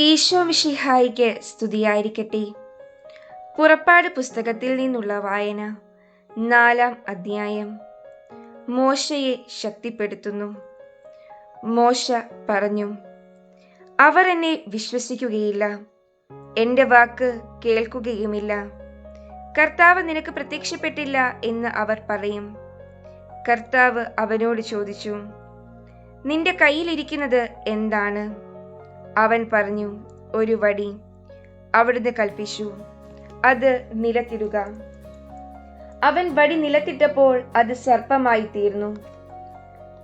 ഈശോ മിഷിഹായിക്ക് സ്തുതിയായിരിക്കട്ടെ. പുറപ്പാട് പുസ്തകത്തിൽ നിന്നുള്ള വായന നാലാം അധ്യായം. മോശയെ ശക്തിപ്പെടുത്തുന്നു. മോശ പറഞ്ഞു അവർ എന്നെ വിശ്വസിക്കുകയില്ല. എന്റെ വാക്ക് കേൾക്കുകയുമില്ല. കർത്താവ് നിനക്ക് പ്രത്യക്ഷപ്പെട്ടില്ല എന്ന് അവർ പറയും. കർത്താവ് അവനോട് ചോദിച്ചു നിന്റെ കയ്യിലിരിക്കുന്നത് എന്താണ്? അവൻ പറഞ്ഞു ഒരു വടി അവിടുന്ന് കൽപ്പിച്ചു അത് നിലത്തിടുക. അവൻ വടി നിലത്തിട്ടപ്പോൾ അത് സർപ്പമായി തീർന്നു.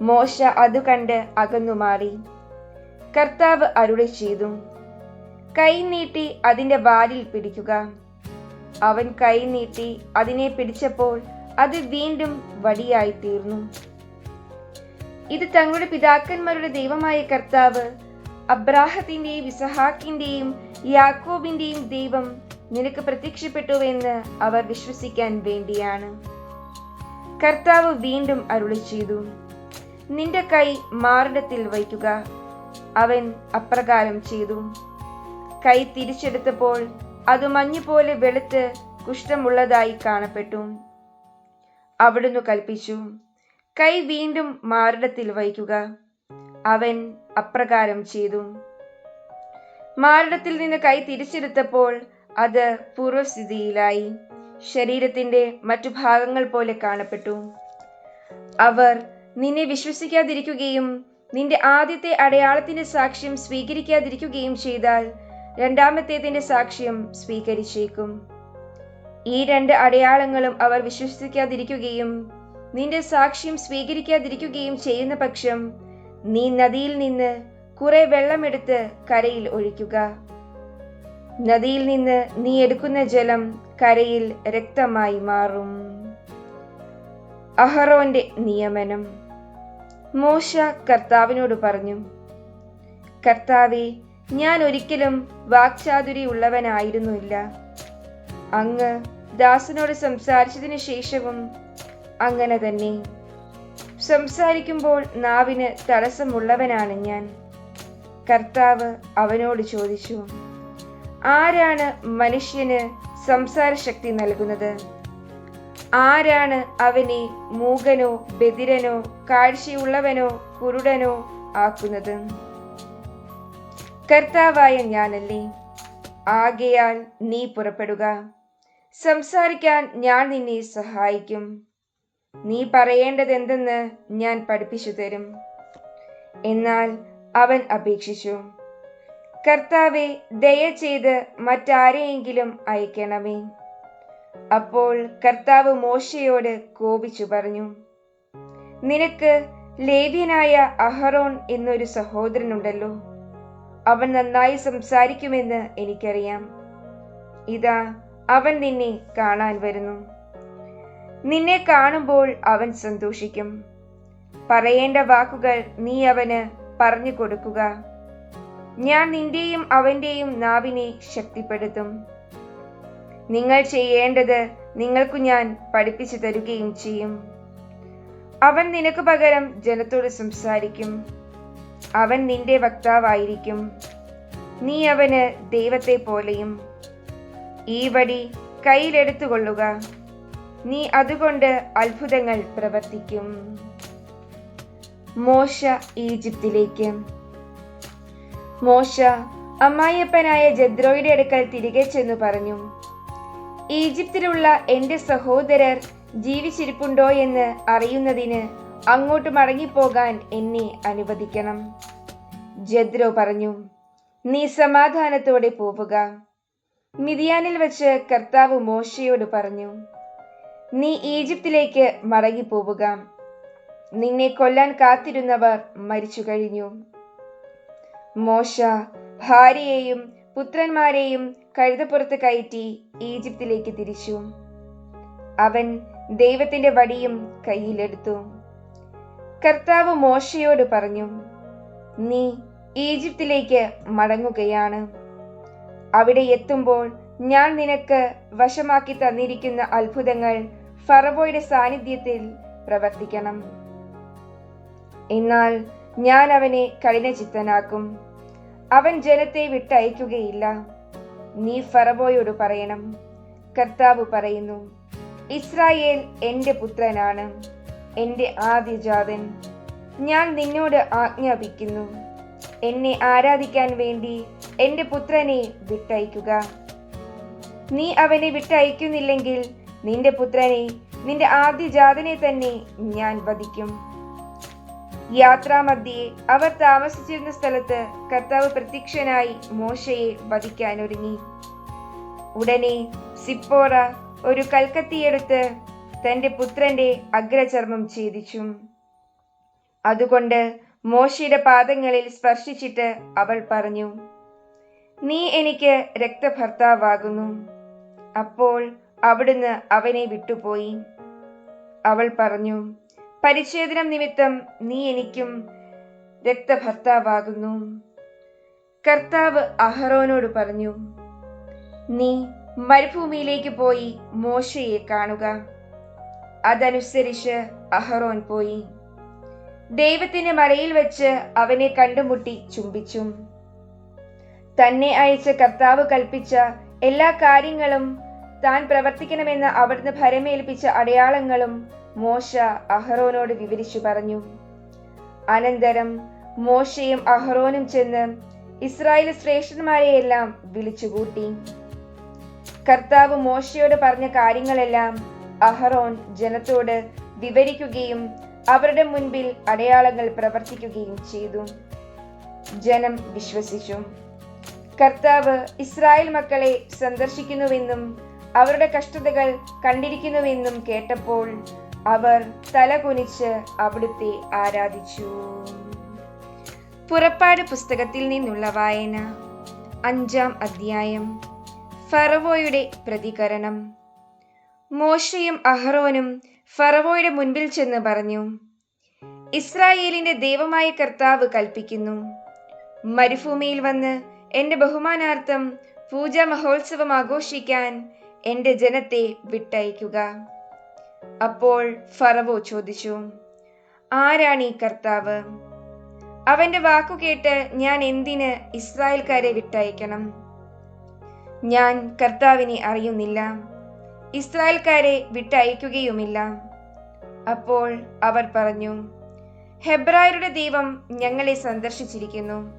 മോശ അത് കണ്ട് അകന്നു മാറി. കർത്താവ് അരുളി ചെയ്തു കൈ നീട്ടി അതിന്റെ വാലിൽ പിടിക്കുക. അവൻ കൈ നീട്ടി അതിനെ പിടിച്ചപ്പോൾ അത് വീണ്ടും വടിയായി തീർന്നു. ഇത് തങ്ങളുടെ പിതാക്കന്മാരുടെ ദൈവമായ കർത്താവ് അബ്രാഹത്തിന്റെയും ഇസഹാക്കിന്റെയും യാക്കോബിന്റെയും ദൈവം നിനക്ക് പ്രത്യക്ഷപ്പെട്ടുവെന്ന് അവർ വിശ്വസിക്കാൻ വേണ്ടിയാണ്. കർത്താവ് വീണ്ടും അരുളി ചെയ്തു നിന്റെ കൈ മാറിടത്തിൽ വയ്ക്കുക അവൻ അപ്രകാരം ചെയ്തു. കൈ തിരിച്ചെടുത്തപ്പോൾ അത് മഞ്ഞുപോലെ വെളുത്ത് കുഷ്ഠമുള്ളതായി കാണപ്പെട്ടു. അവിടുന്ന് കൽപ്പിച്ചു കൈ വീണ്ടും മാറിടത്തിൽ വയ്ക്കുക. അവൻ അപ്രകാരം ചെയ്തു. മാരടത്തിൽ നിന്ന് കൈ തിരിച്ചെടുത്തപ്പോൾ അത് പൂർവസ്ഥിതിയിലായി. ശരീരത്തിന്റെ മറ്റു ഭാഗങ്ങൾ പോലെ കാണപ്പെട്ടു. അവർ നിന്നെ വിശ്വസിക്കാതിരിക്കുകയും നിന്റെ ആദ്യത്തെ അടയാളത്തിന്റെ സാക്ഷ്യം സ്വീകരിക്കാതിരിക്കുകയും ചെയ്താൽ രണ്ടാമത്തേതിന്റെ സാക്ഷ്യം സ്വീകരിച്ചേക്കും. ഈ രണ്ട് അടയാളങ്ങളും അവർ വിശ്വസിക്കാതിരിക്കുകയും നിന്റെ സാക്ഷ്യം സ്വീകരിക്കാതിരിക്കുകയും ചെയ്യുന്ന പക്ഷം നീ നദിയിൽ നിന്ന് കുറെ വെള്ളമെടുത്ത് കരയിൽ ഒഴിക്കുക. നദിയിൽ നിന്ന് നീ എടുക്കുന്ന ജലം കരയിൽ രക്തമായി മാറും. അഹറോന്റെ നിയമനം. മോശ കർത്താവിനോട് പറഞ്ഞു കർത്താവെ ഞാൻ ഒരിക്കലും വാക്ചാതുരി ഉള്ളവനായിരുന്നില്ല. അങ്ങ് ദാസനോട് സംസാരിച്ചതിനു ശേഷവും അങ്ങനെ തന്നെ. സംസാരിക്കുമ്പോൾ നാവിന് തടസ്സമുള്ളവനാണ് ഞാൻ. കർത്താവ് അവനോട് ചോദിച്ചു ആരാണ് മനുഷ്യന് സംസാരശക്തി നൽകുന്നത്? ആരാണ് അവനെ മൂകനോ ബദിരനോ കാഴ്ചയുള്ളവനോ കുരുടനോ ആക്കുന്നത്? കർത്താവായ ഞാനല്ലേ. ആകയാൽ നീ പുറപ്പെടുക. സംസാരിക്കാൻ ഞാൻ നിന്നെ സഹായിക്കും. നീ പറയേണ്ടതെന്തെന്ന് ഞാൻ പഠിപ്പിച്ചു തരും. എന്നാൽ അവൻ അപേക്ഷിച്ചു കർത്താവെ ദയ ചെയ്ത് മറ്റാരെയെങ്കിലും അയക്കണമേ. അപ്പോൾ കർത്താവ് മോശയോട് കോപിച്ചു പറഞ്ഞു നിനക്ക് ലേവ്യനായ അഹറോൺ എന്നൊരു സഹോദരനുണ്ടല്ലോ അവൻ നന്നായി സംസാരിക്കുമെന്ന് എനിക്കറിയാം. ഇതാ അവൻ നിന്നെ കാണാൻ വരുന്നു. നിന്നെ കാണുമ്പോൾ അവൻ സന്തോഷിക്കും. പറയേണ്ട വാക്കുകൾ നീ അവന് പറഞ്ഞു കൊടുക്കുക. ഞാൻ നിന്റെയും അവന്റെയും നാവിനെ ശക്തിപ്പെടുത്തും. നിങ്ങൾ ചെയ്യേണ്ടത് നിങ്ങൾക്കു ഞാൻ പഠിപ്പിച്ചു തരുകയും ചെയ്യും. അവൻ നിനക്ക് പകരം ജനത്തോട് സംസാരിക്കും. അവൻ നിന്റെ വക്താവായിരിക്കും. നീ അവന് ദൈവത്തെ പോലെയും ഈ വടി കയ്യിലെടുത്തുകൊള്ളുക. നീ അതുകൊണ്ട് അത്ഭുതങ്ങൾ പ്രവർത്തിക്കും. മോശ ഈജിപ്തിലേക്ക്. മോശ അമ്മായിയപ്പനായ ജദ്രോയുടെ അടുക്കൽ തിരികെ ചെന്നു പറഞ്ഞു ഈജിപ്തിലുള്ള എന്റെ സഹോദരർ ജീവിച്ചിരിപ്പുണ്ടോ എന്ന് അറിയുന്നതിന് അങ്ങോട്ട് മടങ്ങിപ്പോകാൻ എന്നെ അനുവദിക്കണം. ജദ്രോ പറഞ്ഞു നീ സമാധാനത്തോടെ പോവുക. മിതിയാനിൽ വെച്ച് കർത്താവ് മോശയോട് പറഞ്ഞു നീ ഈജിപ്തിലേക്ക് മടങ്ങിപ്പോവുക. നിന്നെ കൊല്ലാൻ കാത്തിരുന്നവർ മരിച്ചു കഴിഞ്ഞു. മോശ ഭാര്യയെയും പുത്രന്മാരെയും കഴുതപ്പുറത്ത് കയറ്റി ഈജിപ്തിലേക്ക് തിരിച്ചു. അവൻ ദൈവത്തിന്റെ വടിയും കയ്യിലെടുത്തു. കർത്താവ് മോശയോട് പറഞ്ഞു നീ ഈജിപ്തിലേക്ക് മടങ്ങുകയാണ്. അവിടെ എത്തുമ്പോൾ ഞാൻ നിനക്ക് വശമാക്കി തന്നിരിക്കുന്ന അത്ഭുതങ്ങൾ ഫറവോയുടെ സാന്നിധ്യത്തിൽ പ്രവർത്തിക്കണം. എന്നാൽ ഞാൻ അവനെ കഠിനചിത്തനാക്കും. അവൻ ജനത്തെ വിട്ടയക്കുകയില്ല. നീ ഫറവോയോട് പറയണം. കർത്താവ് പറയുന്നു ഇസ്രായേൽ എന്റെ പുത്രനാണ് എന്റെ ആദ്യജാതൻ. ഞാൻ നിന്നോട് ആജ്ഞാപിക്കുന്നു. എന്നെ ആരാധിക്കാൻ വേണ്ടി എന്റെ പുത്രനെ വിട്ടയക്കുക. നീ അവനെ വിട്ടയക്കുന്നില്ലെങ്കിൽ നിന്റെ പുത്രനെ നിന്റെ ആദ്യജാതനെ തന്നെ ഞാൻ വധിക്കും. യാത്രാമധ്യേ അവർ താമസിച്ചിരുന്ന സ്ഥലത്ത് കർത്താവ് പ്രത്യക്ഷനായി മോശയെ വധിക്കാനൊരുങ്ങി. ഉടനെ സിപ്പോറ ഒരു കൽക്കത്തിയെടുത്ത് തന്റെ പുത്രന്റെ അഗ്രചർമ്മം ഛേദിച്ചു. അതുകൊണ്ട് മോശയുടെ പാദങ്ങളിൽ സ്പർശിച്ചിട്ട് അവൾ പറഞ്ഞു നീ എനിക്ക് രക്തഭർത്താവാകുന്നു. അപ്പോൾ അവിടുന്ന് അവനെ വിട്ടുപോയി. അവൾ പറഞ്ഞു പരിച്ഛേദനം നിമിത്തം നീ എനിക്കും രക്തഭർത്താവാകുന്നു. കർത്താവ് അഹറോനോട് പറഞ്ഞു നീ മരുഭൂമിയിലേക്ക് പോയി മോശയെ കാണുക. അതനുസരിച്ച് അഹറോൻ പോയി. ദൈവത്തിന്റെ മലയിൽ വെച്ച് അവനെ കണ്ടുമുട്ടി ചുംബിച്ചു. തന്നെ അയച്ച കർത്താവ് കൽപ്പിച്ച എല്ലാ കാര്യങ്ങളും താൻ പ്രവർത്തിക്കണമെന്ന് അവിടുന്ന് ഭരമേൽപ്പിച്ച അടയാളങ്ങളും മോശ അഹ്റോനോട് വിവരിച്ചു പറഞ്ഞു. അനന്തരം മോശയും അഹ്റോനും ചെന്ന് ഇസ്രായേൽ ശ്രേഷ്ഠന്മാരെയെല്ലാം വിളിച്ചുകൂട്ടി. കർത്താവ് മോശയോട് പറഞ്ഞ കാര്യങ്ങളെല്ലാം അഹ്റോൻ ജനത്തോട് വിവരിക്കുകയും അവരുടെ മുൻപിൽ അടയാളങ്ങൾ പ്രവർത്തിക്കുകയും ചെയ്തു. ജനം വിശ്വസിച്ചു. കർത്താവ് ഇസ്രായേൽ മക്കളെ സന്ദർശിക്കുന്നുവെന്നും അവരുടെ കഷ്ടതകൾ കണ്ടിരിക്കുന്നുവെന്നും കേട്ടപ്പോൾ അവർ തല കുനിച്ച് അവിടുത്തെ ആരാധിച്ചു. പുറപ്പാട് പുസ്തകത്തിൽ നിന്നുള്ള വായന അഞ്ചാം അധ്യായം ഫറവോയുടെ പ്രതികരണം. മോശയും അഹ്റോനും ഫറവോയുടെ മുൻപിൽ ചെന്ന് പറഞ്ഞു ഇസ്രായേലിന്റെ ദൈവമായ കർത്താവ് കൽപ്പിക്കുന്നു. മരുഭൂമിയിൽ വന്ന് എന്റെ ബഹുമാനാർത്ഥം പൂജാ മഹോത്സവം ആഘോഷിക്കാൻ എന്റെ ജനത്തെ വിട്ടയക്കുക. അപ്പോൾ ഫറവോ ചോദിച്ചു ആരാണ് ഈ കർത്താവ്? അവന്റെ വാക്കു കേട്ട് ഞാൻ എന്തിന് ഇസ്രായേൽക്കാരെ വിട്ടയക്കണം? ഞാൻ കർത്താവിനെ അറിയുന്നില്ല. ഇസ്രായേൽക്കാരെ വിട്ടയക്കുകയുമില്ല. അപ്പോൾ അവർ പറഞ്ഞു ഹെബ്രായരുടെ ദൈവം ഞങ്ങളെ സന്ദർശിച്ചിരിക്കുന്നു.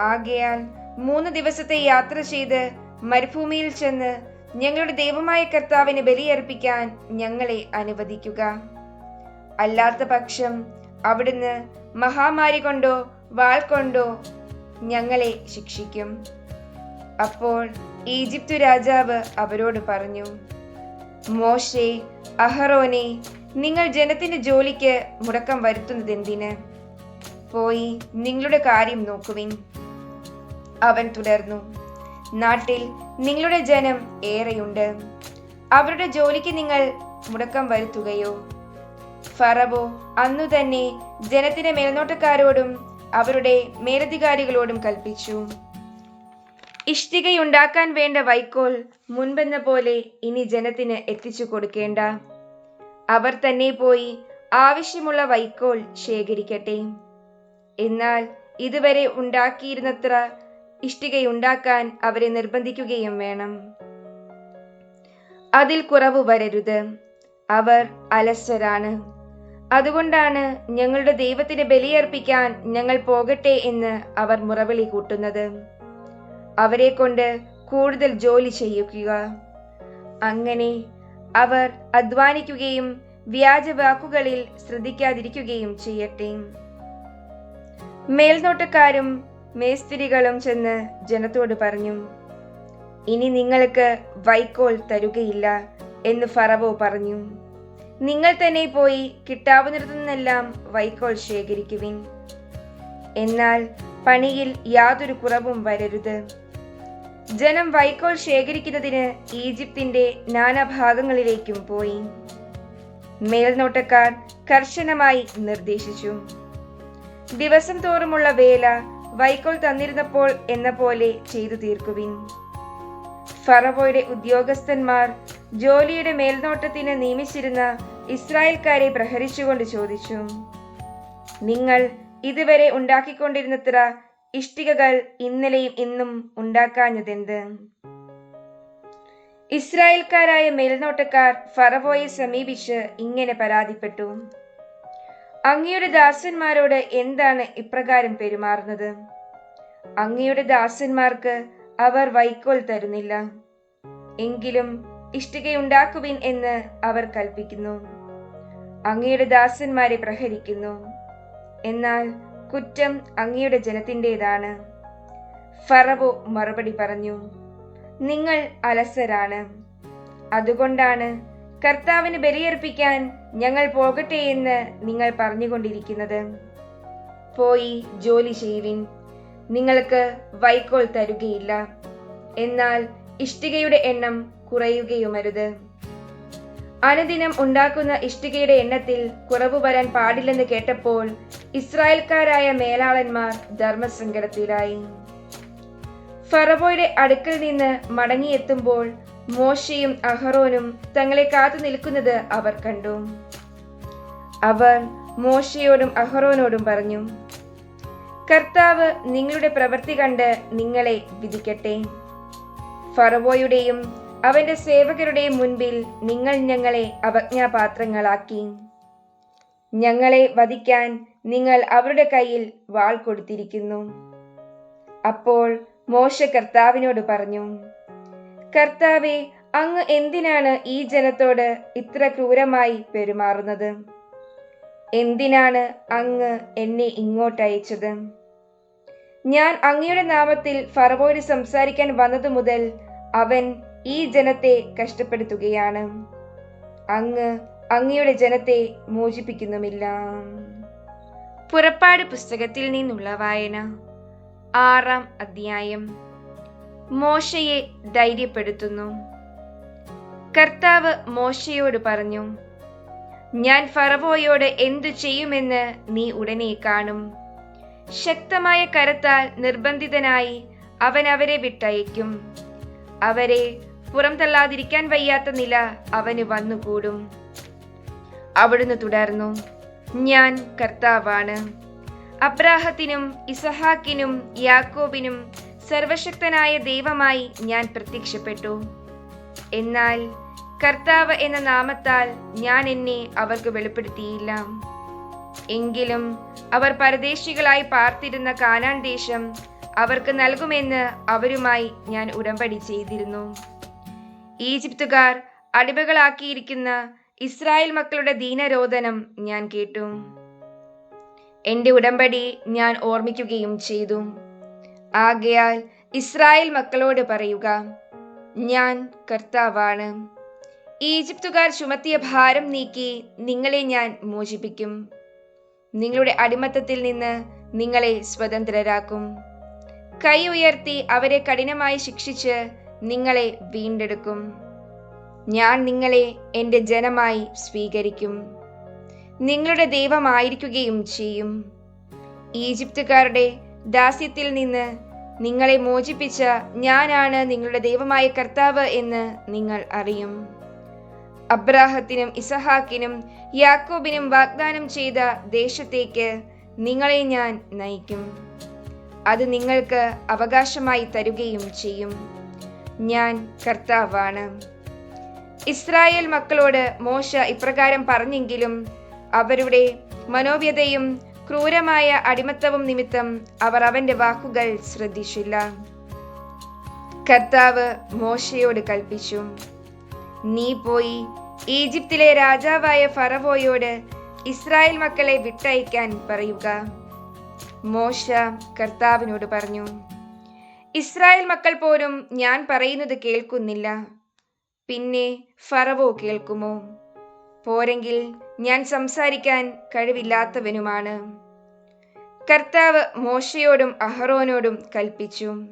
ആകയാൽ മൂന്ന് ദിവസത്തെ യാത്ര ചെയ്ത് മരുഭൂമിയിൽ ചെന്ന് ഞങ്ങളുടെ ദൈവമായ കർത്താവിന് ബലിയർപ്പിക്കാൻ ഞങ്ങളെ അനുവദിക്കുക. അല്ലാത്ത പക്ഷം അവിടുന്ന് മഹാമാരി കൊണ്ടോ വാൾ കൊണ്ടോ ഞങ്ങളെ ശിക്ഷിക്കും. അപ്പോൾ ഈജിപ്തു രാജാവ് അവരോട് പറഞ്ഞു മോശെ അഹറോനെ നിങ്ങൾ ജനത്തിന്റെ ജോലിക്ക് മുടക്കം വരുത്തുന്നത് എന്തിന്? പോയി നിങ്ങളുടെ കാര്യം നോക്കുവിൻ. അവൻ തുടർന്നു നാട്ടിൽ നിങ്ങളുടെ ജനം ഏറെയുണ്ട്. അവരുടെ ജോലിക്ക് നിങ്ങൾ മുടക്കം വരുത്തുകയോ? ഫറവോ അന്നു തന്നെ ജനത്തിന്റെ മേൽനോട്ടക്കാരോടും അവരുടെ മേലധികാരികളോടും കൽപ്പിച്ചു. ഇഷ്ടികയുണ്ടാക്കാൻ വേണ്ട വൈക്കോൽ മുൻപെന്ന പോലെ ഇനി ജനത്തിന് എത്തിച്ചു കൊടുക്കേണ്ട. അവർ തന്നെ പോയി ആവശ്യമുള്ള വൈക്കോൽ ശേഖരിക്കട്ടെ. എന്നാൽ ഇതുവരെ ഉണ്ടാക്കിയിരുന്നത്ര ഇഷ്ടികയുണ്ടാക്കാൻ അവരെ നിർബന്ധിക്കുകയും വേണം. അതിൽ കുറവ് വരരുത്. അവർ അലസരാണ്. അതുകൊണ്ടാണ് ഞങ്ങളുടെ ദൈവത്തിന് ബലിയർപ്പിക്കാൻ ഞങ്ങൾ പോകട്ടെ എന്ന് അവർ മുറവിളി കൂട്ടുന്നത്. അവരെ കൊണ്ട് കൂടുതൽ ജോലി ചെയ്യിക്കുക അങ്ങനെ അവർ അധ്വാനിക്കുകയും വ്യാജവാക്കുകളിൽ ശ്രദ്ധിക്കാതിരിക്കുകയും ചെയ്യട്ടെ. മേൽനോട്ടക്കാരും മേസ്തിരികളും ചെന്ന് ജനത്തോട് പറഞ്ഞു ഇനി നിങ്ങൾക്ക് വൈക്കോൽ തരുകയില്ല എന്ന് ഫറവോ പറഞ്ഞു. നിങ്ങൾ തന്നെ പോയി കിട്ടാവുന്നിടത്തു നിന്നെല്ലാം വൈക്കോൽ ശേഖരിക്കുവിൻ. എന്നാൽ പണിയിൽ യാതൊരു കുറവും വരരുത്. ജനം വൈക്കോൽ ശേഖരിക്കുന്നതിന് ഈജിപ്തിന്റെ നാനാഭാഗങ്ങളിലേക്കും പോയി. മേൽനോട്ടക്കാർ കർശനമായി നിർദ്ദേശിച്ചു. ദിവസം തോറുമുള്ള വേല വൈക്കോൽ തന്നിരുന്നപ്പോൾ എന്ന പോലെ ചെയ്തു തീർക്കുവിൻ. ഫറവോയുടെ ഉദ്യോഗസ്ഥന്മാർ ജോലിയുടെ മേൽനോട്ടത്തിന് നിയമിച്ചിരുന്ന ഇസ്രായേൽക്കാരെ പ്രഹരിച്ചുകൊണ്ട് ചോദിച്ചു നിങ്ങൾ ഇതുവരെ ഉണ്ടാക്കിക്കൊണ്ടിരുന്നത്ര ഇഷ്ടികകൾ ഇന്നലെയും ഇന്നും ഉണ്ടാക്കാഞ്ഞതെന്ത്? ഇസ്രായേൽക്കാരായ മേൽനോട്ടക്കാർ ഫറവോയെ സമീപിച്ച് ഇങ്ങനെ പരാതിപ്പെട്ടു അങ്ങയുടെ ദാസന്മാരോട് എന്താണ് ഇപ്രകാരം പെരുമാറുന്നത്? അങ്ങയുടെ ദാസന്മാർക്ക് അവർ വൈക്കോൽ തരുന്നില്ല. എങ്കിലും ഇഷ്ടികയുണ്ടാക്കുവിൻ എന്ന് അവർ കൽപ്പിക്കുന്നു. അങ്ങയുടെ ദാസന്മാരെ പ്രഹരിക്കുന്നു. എന്നാൽ കുറ്റം അങ്ങയുടെ ജനത്തിന്റെതാണ്. ഫറവോ മറുപടി പറഞ്ഞു നിങ്ങൾ അലസരാണ്. അതുകൊണ്ടാണ് കർത്താവിന് ബലിയർപ്പിക്കാൻ ഞങ്ങൾ പോകട്ടെ എന്ന് നിങ്ങൾ പറഞ്ഞുകൊണ്ടിരിക്കുന്നത്. പോയി ജോലി ചെയ്യുവിൻ. നിങ്ങൾക്ക് വൈക്കോൽ തരുകയില്ല. എന്നാൽ ഇഷ്ടികയുടെ എണ്ണം കുറയുകയുമരുത്. അനുദിനം ഉണ്ടാക്കുന്ന ഇഷ്ടികയുടെ എണ്ണത്തിൽ കുറവ് വരാൻ പാടില്ലെന്ന് കേട്ടപ്പോൾ ഇസ്രായേൽക്കാരായ മേലാളന്മാർ ധർമ്മശൃംഖലത്തിലായി ഫറവോയുടെ അടുക്കൽ നിന്ന് മടങ്ങിയെത്തുമ്പോൾ മോശയും അഹറോനും തങ്ങളെ കാത്തു നിൽക്കുന്നത് അവർ കണ്ടു. അവർ മോശയോടും അഹറോനോടും പറഞ്ഞു കർത്താവ് നിങ്ങളുടെ പ്രവൃത്തി കണ്ട് നിങ്ങളെ വിധിക്കട്ടെ. ഫറവോയുടെയും അവന്റെ സേവകരുടെയും മുൻപിൽ നിങ്ങൾ ഞങ്ങളെ അവജ്ഞാപാത്രങ്ങളാക്കി ഞങ്ങളെ വധിക്കാൻ നിങ്ങൾ അവരുടെ കയ്യിൽ വാൾ കൊടുത്തിരിക്കുന്നു. അപ്പോൾ മോശ കർത്താവിനോട് പറഞ്ഞു കർത്താവെ അങ്ങ് എന്തിനാണ് ഈ ജനത്തോട് ഇത്ര ക്രൂരമായി പെരുമാറുന്നത്? എന്തിനാണ് അങ്ങ് എന്നെ ഇങ്ങോട്ടയച്ചത്? ഞാൻ അങ്ങയുടെ നാമത്തിൽ ഫറവോട് സംസാരിക്കാൻ വന്നതു മുതൽ അവൻ ഈ ജനത്തെ കഷ്ടപ്പെടുത്തുകയാണ്. അങ്ങ് അങ്ങയുടെ ജനത്തെ മോചിപ്പിക്കുന്നുമില്ല. പുറപ്പാട് പുസ്തകത്തിൽ നിന്നുള്ള വായന ആറാം അധ്യായം. മോശയെ ധൈര്യപ്പെടുത്തുന്നു. കർത്താവ് മോശയോട് പറഞ്ഞു ഞാൻ ഫറവോയോട് എന്തു ചെയ്യുമെന്ന് നീ ഉടനെ കാണും. ശക്തമായ കരത്താൽ നിർബന്ധിതനായി അവൻ അവരെ വിട്ടയക്കും അവരെ പുറംതള്ളാതിരിക്കാൻ വയ്യാത്ത നില അവന് വന്നുകൂടും. അവിടുന്ന് തുടർന്നു ഞാൻ കർത്താവാണ്. അബ്രാഹത്തിനും ഇസഹാക്കിനും യാക്കോബിനും സർവശക്തനായ ദൈവമായി ഞാൻ പ്രത്യക്ഷപ്പെട്ടു. എന്നാൽ കർത്താവ് എന്ന നാമത്താൽ ഞാൻ എന്നെ അവർക്ക് വെളിപ്പെടുത്തിയില്ല. എങ്കിലും അവർ പരദേശികളായി പാർത്തിരുന്ന കാനാൻ ദേശം അവർക്ക് നൽകുമെന്ന് അവരുമായി ഞാൻ ഉടമ്പടി ചെയ്തിരുന്നു. ഈജിപ്തുകാർ അടിമകളാക്കിയിരിക്കുന്ന ഇസ്രായേൽ മക്കളുടെ ദീനരോധനം ഞാൻ കേട്ടു. എന്റെ ഉടമ്പടി ഞാൻ ഓർമ്മിക്കുകയും ചെയ്തു. ആകയാൽ ഇസ്രായേൽ മക്കളോട് പറയുക ഞാൻ കർത്താവാണ്. ഈജിപ്തുകാർ ചുമത്തിയ ഭാരം നീക്കി നിങ്ങളെ ഞാൻ മോചിപ്പിക്കും. നിങ്ങളുടെ അടിമത്തത്തിൽ നിന്ന് നിങ്ങളെ സ്വതന്ത്രരാക്കും. കൈ ഉയർത്തി അവരെ കഠിനമായി ശിക്ഷിച്ച് നിങ്ങളെ വീണ്ടെടുക്കും. ഞാൻ നിങ്ങളെ എന്റെ ജനമായി സ്വീകരിക്കും. നിങ്ങളുടെ ദൈവമായിരിക്കുകയും ചെയ്യും. ഈജിപ്തുകാരുടെ ദാസ്യത്തിൽ നിന്ന് നിങ്ങളെ മോചിപ്പിച്ച ഞാനാണ് നിങ്ങളുടെ ദൈവമായ കർത്താവ് എന്ന് നിങ്ങൾ അറിയും. അബ്രാഹത്തിനും ഇസഹാക്കിനും യാക്കോബിനും വാഗ്ദാനം ചെയ്ത ദേശത്തേക്ക് നിങ്ങളെ ഞാൻ നയിക്കും. അത് നിങ്ങൾക്ക് അവകാശമായി തരുകയും ചെയ്യും. ഞാൻ കർത്താവാണ്. ഇസ്രായേൽ മക്കളോട് മോശ ഇപ്രകാരം പറഞ്ഞെങ്കിലും അവരുടെ മനോവ്യതയും ക്രൂരമായ അടിമത്തവും നിമിത്തം അവർ അവന്റെ വാക്കുകൾ ശ്രദ്ധിച്ചില്ല. കർത്താവ് മോശയോട് കൽപ്പിച്ചു നീ പോയി ഈജിപ്തിലെ രാജാവായ ഫറവോയോട് ഇസ്രായേൽ മക്കളെ വിട്ടയക്കാൻ പറയുക. മോശ കർത്താവിനോട് പറഞ്ഞു ഇസ്രായേൽ മക്കൾ പോലും ഞാൻ പറയുന്നത് കേൾക്കുന്നില്ല. പിന്നെ ഫറവോ കേൾക്കുമോ? പോരെങ്കിൽ ഞാൻ സംസാരിക്കാൻ കഴിവില്ലാത്തവനുമാണ്. കർത്താവ് മോശയോടും അഹറോനോടും കൽപ്പിച്ചു.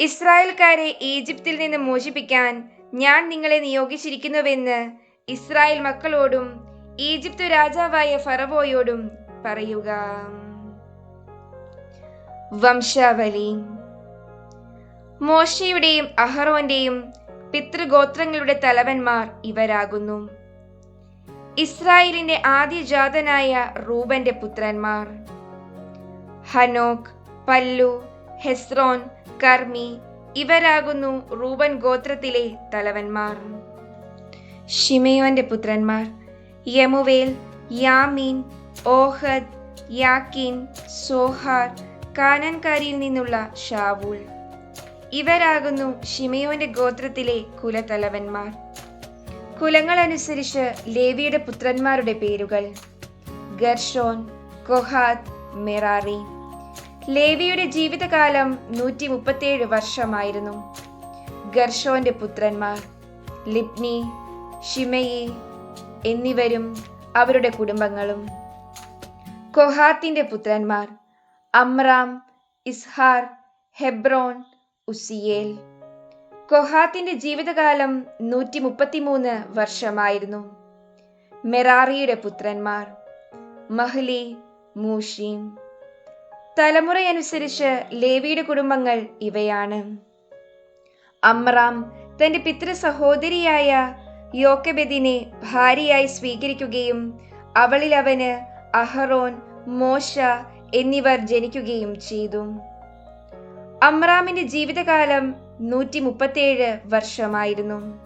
ഇസ്രായേൽക്കാരെ ഈജിപ്തിൽ നിന്ന് മോചിപ്പിക്കാൻ ഞാൻ നിങ്ങളെ നിയോഗിച്ചിരിക്കുന്നുവെന്ന് ഇസ്രായേൽ മക്കളോടും ഈജിപ്തു രാജാവായ ഫറവോയോടും പറയുക. വംശാവലി. മോശയുടെയും അഹറോന്റെയും പിതൃഗോത്രങ്ങളുടെ തലവന്മാർ ഇവരാകുന്നു. ഇസ്രായേലിന്റെ ആദ്യജാതനായ റൂബന്റെ പുത്രന്മാർ. ഹനോക് പല്ലു ഹെസ്രോൻ കർമി ഇവരാകുന്നു റൂബൻ ഗോത്രത്തിലെ തലവന്മാർ. ഷിമയോന്റെ പുത്രന്മാർ യമുവേൽ യാമീൻ ഓഹദ് യാക്കീൻ സോഹാർ കാനൻകാരിയിൽ നിന്നുള്ള ഷാവൂൾ ഇവരാകുന്നു ഷിമയോന്റെ ഗോത്രത്തിലെ കുലതലവന്മാർ. കുലങ്ങളനുസരിച്ച് ലേവിയുടെ പുത്രന്മാരുടെ പേരുകൾ ഗർഷോൻ കൊഹാത്ത് മെറാറി. ലേവിയുടെ ജീവിതകാലം നൂറ്റി മുപ്പത്തിയേഴ് വർഷമായിരുന്നു. ഗർഷോന്റെ പുത്രന്മാർ ലിപ്നി ഷിമയി എന്നിവരും അവരുടെ കുടുംബങ്ങളും. കൊഹാത്തിന്റെ പുത്രന്മാർ അമ്രാം ഇസ്ഹാർ ഹെബ്രോൻ ഉസിയേൽ. കൊഹാത്തിന്റെ ജീവിതകാലം നൂറ്റി മുപ്പത്തിമൂന്ന് വർഷമായിരുന്നു. മെറാറിയുടെ പുത്രന്മാർ മഹ്ലി മൂഷീം. തലമുറയനുസരിച്ച് ലേവിയുടെ കുടുംബങ്ങൾ ഇവയാണ്. അമ്രാം തന്റെ പിതൃ സഹോദരിയായ യോക്കബെദിനെ ഭാര്യയായി സ്വീകരിക്കുകയും അവളിൽ അവന് അഹറോൻ മോശ എന്നിവർ ജനിക്കുകയും ചെയ്തു. അമ്രാമിന്റെ ജീവിതകാലം നൂറ്റി മുപ്പത്തിയേഴ് വർഷമായിരുന്നു.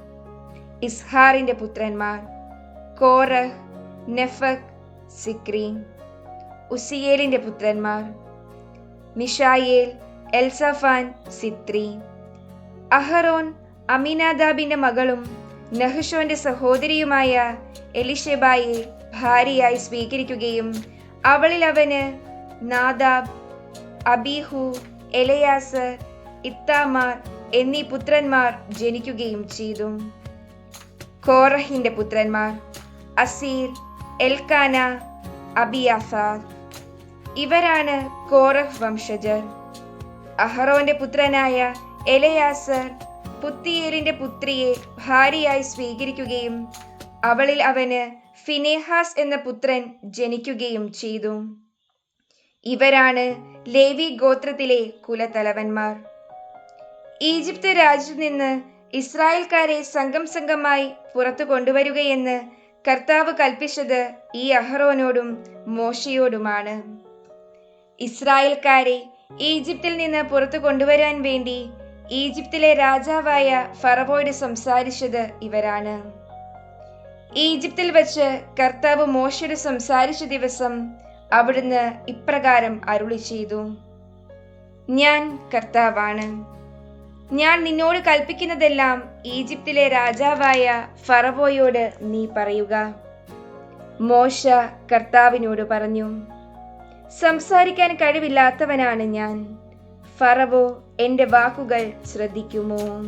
ഇസ്ഹാറിന്റെ പുത്രന്മാർ കോറഹ് നെഫക് സിക്രി. ഉസിയേലിന്റെ പുത്രന്മാർ മിഷായേൽ എൽസഫാൻ സിത്രി. അഹറോൻ അമിനാദാബിന്റെ മകളും നഹ്ഷോന്റെ സഹോദരിയുമായ എലിഷെബായെ ഭാര്യയായി സ്വീകരിക്കുകയും അവളിൽ അവന് നാദാബ് അബീഹു എലയാസർ ഇത്താമാർ എന്നീ പുത്രന്മാർ ജനിക്കുകയും ചെയ്തു. കോറഹിന്റെ പുത്രന്മാർ അസീർ എൽക്കാന അബിയാസാദ് ഇവരാണ് കോറഹ് വംശജർ. അഹറോന്റെ പുത്രനായ എലയാസർ പുത്തിയേലിന്റെ പുത്രിയെ ഭാര്യയായി സ്വീകരിക്കുകയും അവളിൽ അവന് ഫിനേഹാസ് എന്ന പുത്രൻ ജനിക്കുകയും ചെയ്തു. ഇവരാണ് ലേവി ഗോത്രത്തിലെ കുലതലവന്മാർ ഈജിപ്ത് രാജ്യത്തു നിന്ന് ഇസ്രായേൽക്കാരെ സംഘം സംഘമായി പുറത്തു കൊണ്ടുവരികയെന്ന് കർത്താവ് കൽപ്പിച്ചത് ഈ അഹറോനോടും മോശയോടുമാണ്. ഇസ്രായേൽക്കാരെ ഈജിപ്തിൽ നിന്ന് പുറത്തു കൊണ്ടുവരാൻ വേണ്ടി ഈജിപ്തിലെ രാജാവായ ഫറവോയോട് സംസാരിച്ചത് ഇവരാണ്. ഈജിപ്തിൽ വച്ച് കർത്താവ് മോശയോട് സംസാരിച്ച ദിവസം അവിടുന്ന് ഇപ്രകാരം അരുളി ചെയ്തു ഞാൻ കർത്താവാണ്. ഞാൻ നിന്നോട് കൽപ്പിക്കുന്നതെല്ലാം ഈജിപ്തിലെ രാജാവായ ഫറവോയോട് നീ പറയുക. മോശ കർത്താവിനോട് പറഞ്ഞു സംസാരിക്കാൻ കഴിവില്ലാത്തവനാണ് ഞാൻ. ഫറവോ എന്റെ വാക്കുകൾ ശ്രദ്ധിക്കുമോ?